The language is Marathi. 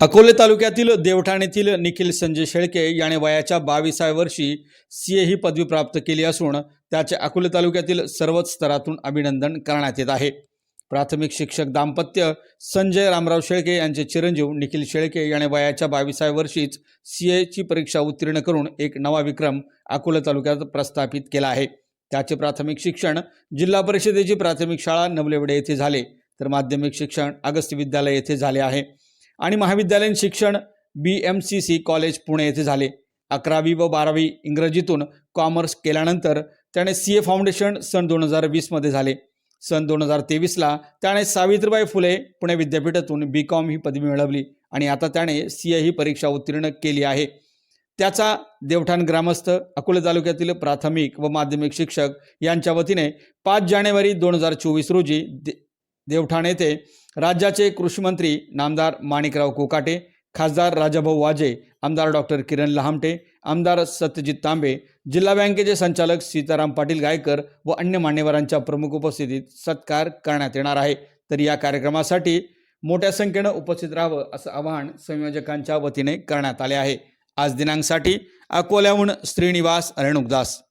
अकोले तालुक्यातील देवठाण येथील निखिल संजय शेळके याने वयाच्या बावीसाव्या वर्षी सी ए ही पदवी प्राप्त केली असून त्याचे अकोले तालुक्यातील सर्वच स्तरातून अभिनंदन करण्यात येत आहे. प्राथमिक शिक्षक दाम्पत्य संजय रामराव शेळके यांचे चिरंजीव निखिल शेळके याने वयाच्या बावीसाव्या वर्षीच सी एची परीक्षा उत्तीर्ण करून एक नवा विक्रम अकोले तालुक्यात प्रस्थापित केला आहे. त्याचे प्राथमिक शिक्षण जिल्हा परिषदेची प्राथमिक शाळा नवलेवडे येथे झाले तर माध्यमिक शिक्षण अगस्त विद्यालय येथे झाले आहे. आणि महाविद्यालयीन शिक्षण B M C C college Pune येथे झाले. अकरावी व बारावी इंग्रजीतून कॉमर्स केल्यानंतर त्याने सी ए फाउंडेशन सन दोन हजार वीसमध्ये झाले. सन दोन हजार तेवीसला त्याने सावित्रीबाई फुले पुणे विद्यापीठातून बी कॉम ही पदवी मिळवली आणि आता त्याने सी ए ही परीक्षा उत्तीर्ण केली आहे. त्याचा देवठाण ग्रामस्थ अकोले तालुक्यातील प्राथमिक व माध्यमिक शिक्षक यांच्या वतीने पाच जानेवारी दोन हजार चोवीस रोजी दे देवठाण येथे राज्याचे कृषीमंत्री नामदार माणिकराव कोकाटे खासदार राजाभाऊ वाजे आमदार डॉक्टर किरण लहामटे आमदार सत्यजित तांबे जिल्हा बँकेचे संचालक सीताराम पाटील गायकर व अन्य मान्यवरांच्या प्रमुख उपस्थितीत सत्कार करण्यात येणार आहे. तर या कार्यक्रमासाठी मोठ्या संख्येनं उपस्थित राहावं असं आवाहन संयोजकांच्या वतीने करण्यात आले आहे. आज दिनांकसाठी अकोल्याहून श्रीनिवास रेणुकदास.